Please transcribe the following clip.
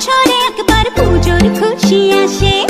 বছর একবার পুজোর খুশি আসে।